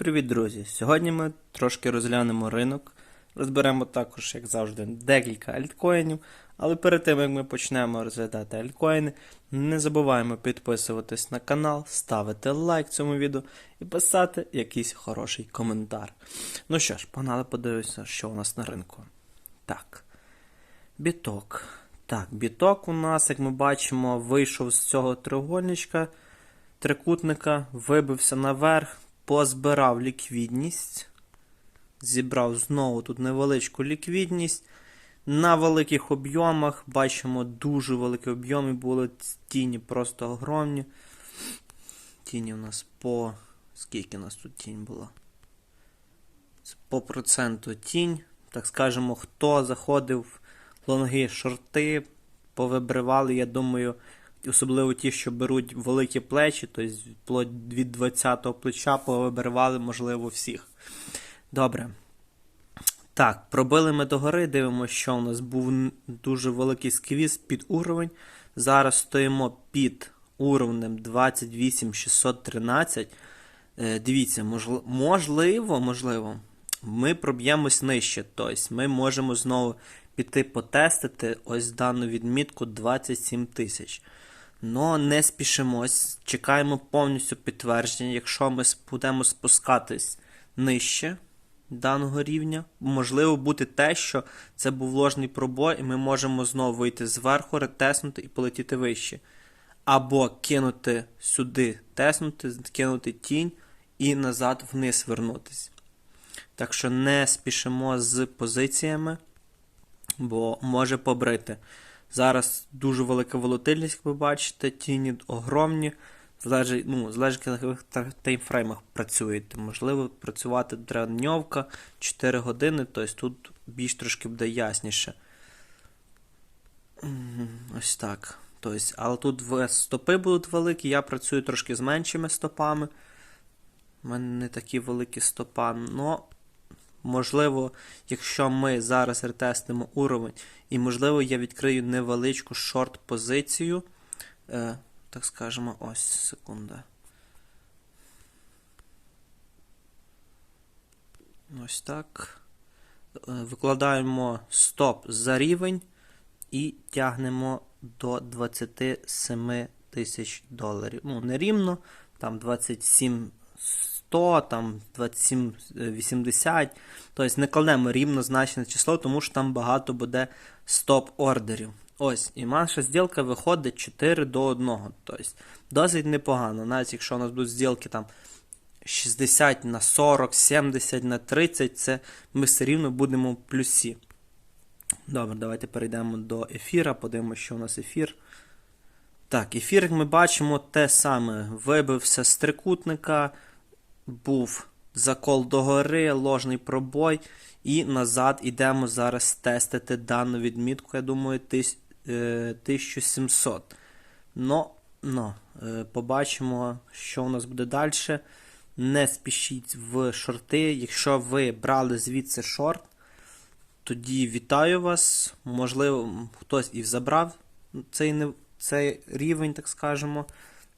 привіт, друзі! Сьогодні ми трошки розглянемо ринок. Розберемо також, як завжди, декілька альткоїнів. Але перед тим як ми почнемо розглядати альткоїни, не забуваємо підписуватись на канал, ставити лайк цьому відео і писати якийсь хороший коментар. Ну що ж, погнали подивитися, що у нас на ринку. Так. Біток. Так, біток у нас, як ми бачимо, вийшов з цього треугольничка, трикутника, вибився наверх, позбирав ліквідність. Зібрав знову тут невеличку ліквідність. На великих об'ємах бачимо дуже великі об'єми були. Тіні просто огромні. Тіні у нас по. Скільки у нас тут тінь була? По проценту тінь. Так скажемо, хто заходив в лонги шорти, повибривали, я думаю, особливо ті, що беруть великі плечі, тобто від 20-го плеча повибривали, можливо, всіх. Добре. Так, пробили ми догори, дивимося, що у нас був дуже великий сквіз під уровень. Зараз стоїмо під уровнем 28613. Е, дивіться, можливо, можливо, ми проб'ємось нижче. Тобто ми можемо знову піти потестити ось дану відмітку 27 тисяч. Но не спішимось, чекаємо повністю підтвердження. Якщо ми будемо спускатись нижче даного рівня, можливо бути те, що це був ложний пробой, і ми можемо знову вийти зверху, ретеснути і полетіти вище. Або кинути сюди, теснути, кинути тінь і назад вниз вернутися. Так що не спішимо з позиціями, бо може побрити. Зараз дуже велика волатильність, як ви бачите, тіні огромні. Залежить, ну, залежить, на яких таймфреймах працюєте. Можливо, працювати треба дньовка 4 години, тобто тут більш трошки буде ясніше. Ось так. Тобто, але тут стопи будуть великі, я працюю трошки з меншими стопами. У мене не такі великі стопа. Но, можливо, якщо ми зараз ретестимо уровень, і, можливо, я відкрию невеличку шорт-позицію. Е, так скажемо, ось секунда. Ось так. Е, викладаємо стоп за рівень і тягнемо до 27 тисяч доларів. Ну, не рівно, там 27 100, там 27 80. Тобто не кладемо рівно значне число, тому що там багато буде стоп-ордерів. Ось, і наша зділка виходить 4 до 1. Тобто, досить непогано. Навіть якщо у нас будуть зділки там 60 на 40, 70 на 30, це ми все рівно будемо в плюсі. Добре, давайте перейдемо до ефіра, подивимося, що у нас ефір. Так, ефір, як ми бачимо, те саме. Вибився з трикутника, був закол догори, ложний пробой. І назад йдемо зараз тестити дану відмітку, я думаю, 1700. Но, но, е, побачимо, що у нас буде далі. Не спішіть в шорти. Якщо ви брали звідси шорт, тоді вітаю вас. Можливо, хтось і забрав цей цей рівень, так скажемо,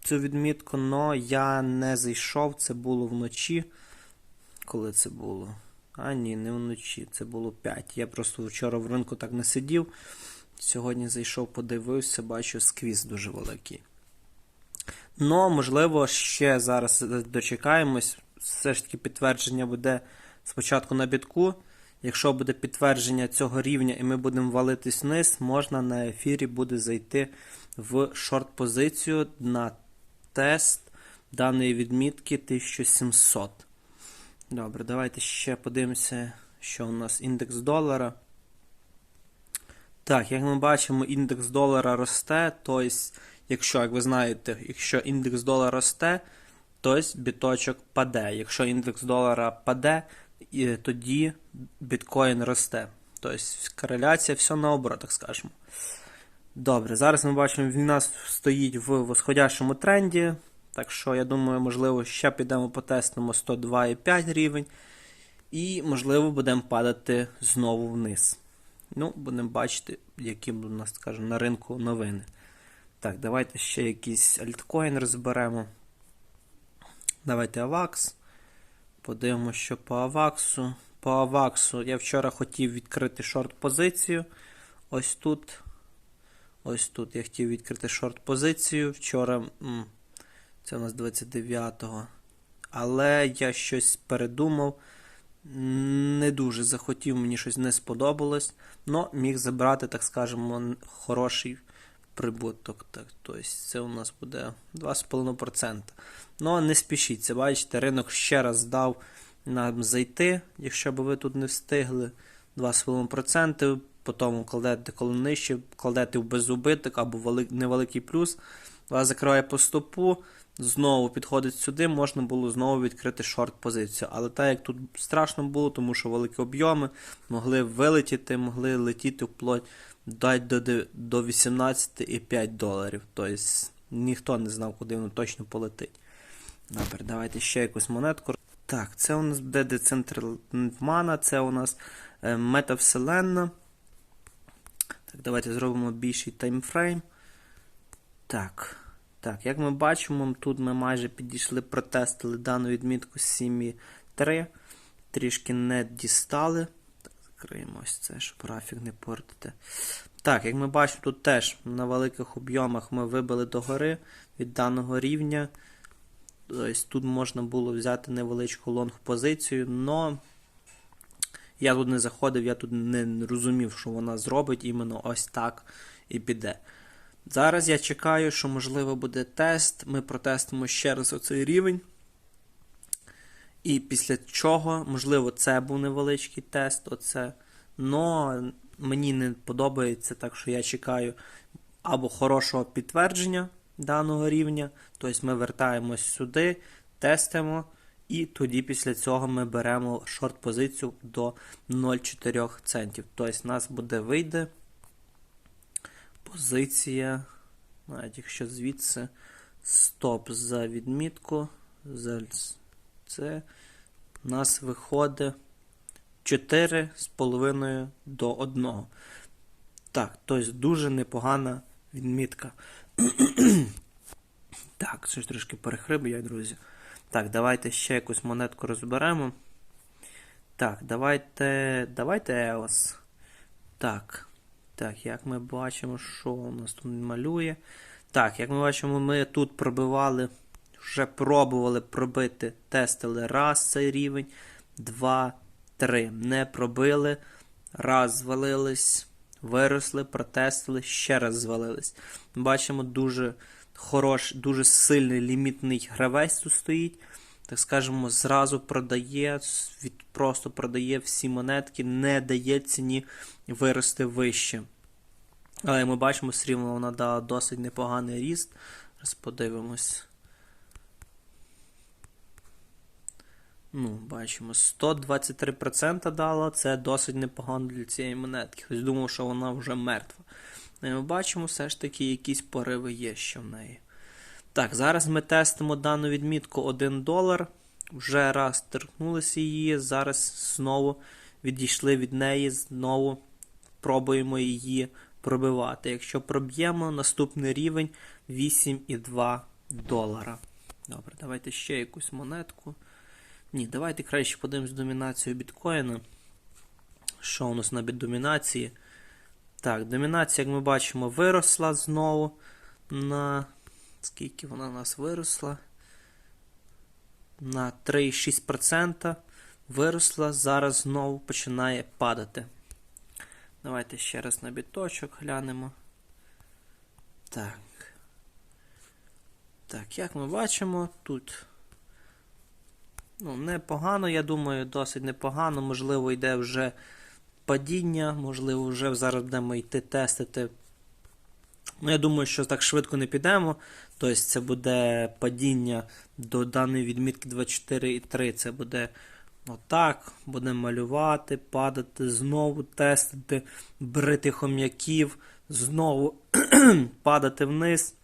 цю відмітку, але я не зайшов, це було вночі. Коли це було? А ні, не вночі, це було 5. Я просто вчора в ринку так не сидів. Сьогодні зайшов, подивився, бачу сквіз дуже великий. Ну, можливо, ще зараз дочекаємось. Все ж таки підтвердження буде спочатку на бітку. Якщо буде підтвердження цього рівня і ми будемо валитись вниз, можна на ефірі буде зайти в шорт-позицію на тест даної відмітки 1700. Добре, давайте ще подивимося, що у нас індекс долара. Так, як ми бачимо, індекс долара росте. Тобто, якщо, як ви знаєте, якщо індекс долара росте, то біточок паде. Якщо індекс долара паде, тоді біткоін росте. Тобто кореляція все наоборот, так скажемо. Добре, зараз ми бачимо, він у нас стоїть в восходящому тренді. Так що, я думаю, можливо, ще підемо потестимо 102,5 рівень. І, можливо, будемо падати знову вниз. Ну, будемо бачити, які у нас, скажімо, на ринку новини. Так, давайте ще якийсь альткоін розберемо. Давайте AVAX. Подивимося, що по Аваксу. По Аваксу я вчора хотів відкрити шорт-позицію. Ось тут. Ось тут я хотів відкрити шорт-позицію. Вчора. Це у нас 29-го. Але я щось передумав. Не дуже захотів, мені щось не сподобалось. Но міг забрати, так скажемо, хороший прибуток. Так, тобто це у нас буде 2,5%. Ну, не спішіться, бачите, ринок ще раз дав нам зайти, якщо б ви тут не встигли 2,5%, потім кладете коли нижче, кладете в безубиток або вели- невеликий плюс, вас закриває по стопу, знову підходить сюди, можна було знову відкрити шорт-позицію. Але так як тут страшно було, тому що великі об'єми, могли вилетіти, могли летіти вплоть до, до 18,5 доларів. Тобто ніхто не знав, куди воно точно полетить. Добре, давайте ще якусь монетку. Так, це у нас буде Decentraland це у нас е, метавселенна. Так, давайте зробимо більший таймфрейм. Так. Так, як ми бачимо, тут ми майже підійшли, протестили дану відмітку 7,3. Трішки не дістали. Так, закриємо ось це, щоб графік не портити. Так, як ми бачимо, тут теж на великих об'ємах ми вибили догори від даного рівня. Тобто тут можна було взяти невеличку лонг-позицію, але я тут не заходив, я тут не розумів, що вона зробить іменно ось так і піде. Зараз я чекаю, що можливо буде тест. Ми протестимо ще раз оцей рівень. І після чого, можливо, це був невеличкий тест. Оце. Но мені не подобається, так що я чекаю або хорошого підтвердження даного рівня. Тобто ми вертаємось сюди, тестимо, і тоді після цього ми беремо шорт-позицію до 0,4 центів. Тобто у нас буде вийде позиція, навіть якщо звідси стоп за відмітку, за це нас виходить 4,5 до 1. Так, тобто дуже непогана відмітка. так, це ж трошки перехриб я, друзі. Так, давайте ще якусь монетку розберемо. Так, давайте. Давайте EOS. Так. Так, як ми бачимо, що у нас тут малює. Так, як ми бачимо, ми тут пробивали, вже пробували пробити, тестили раз цей рівень, два, три. Не пробили, раз звалились, виросли, протестили, ще раз звалились. Бачимо, дуже хороший, дуже сильний лімітний гравець тут стоїть. Так скажемо, зразу продає, просто продає всі монетки, не дає ціні вирости вище. Але ми бачимо, все рівно вона дала досить непоганий ріст. Зараз подивимось. Ну, бачимо, 123% дала, це досить непогано для цієї монетки. Хтось думав, що вона вже мертва. Ми бачимо, все ж таки якісь пориви є ще в неї. Так, зараз ми тестимо дану відмітку 1 долар. Вже раз торкнулися її, зараз знову відійшли від неї, знову пробуємо її пробивати. Якщо проб'ємо, наступний рівень 8,2 долара. Добре, давайте ще якусь монетку. Ні, давайте краще подивимось домінацію біткоїна. Що у нас на домінації? Так, домінація, як ми бачимо, виросла знову на. Скільки вона у нас виросла? На 3,6% виросла, зараз знову починає падати. Давайте ще раз на біточок глянемо. Так. Так, як ми бачимо, тут ну, непогано, я думаю, досить непогано. Можливо, йде вже падіння, можливо, вже зараз будемо йти тестити. Ну, я думаю, що так швидко не підемо. Тобто це буде падіння до даної відмітки 24,3. Це буде отак. Будемо малювати, падати, знову тестити, брити хом'яків, знову падати вниз.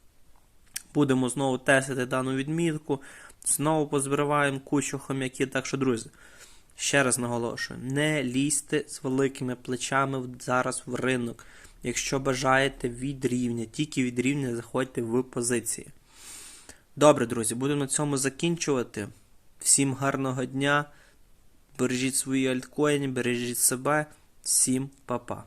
Будемо знову тестити дану відмітку. Знову позбиваємо кучу хом'яків. Так що, друзі, ще раз наголошую: не лізьте з великими плечами зараз в ринок. Якщо бажаєте від рівня, тільки від рівня заходьте в позиції. Добре, друзі, будемо на цьому закінчувати. Всім гарного дня. Бережіть свої альткоїни, бережіть себе. Всім па-па.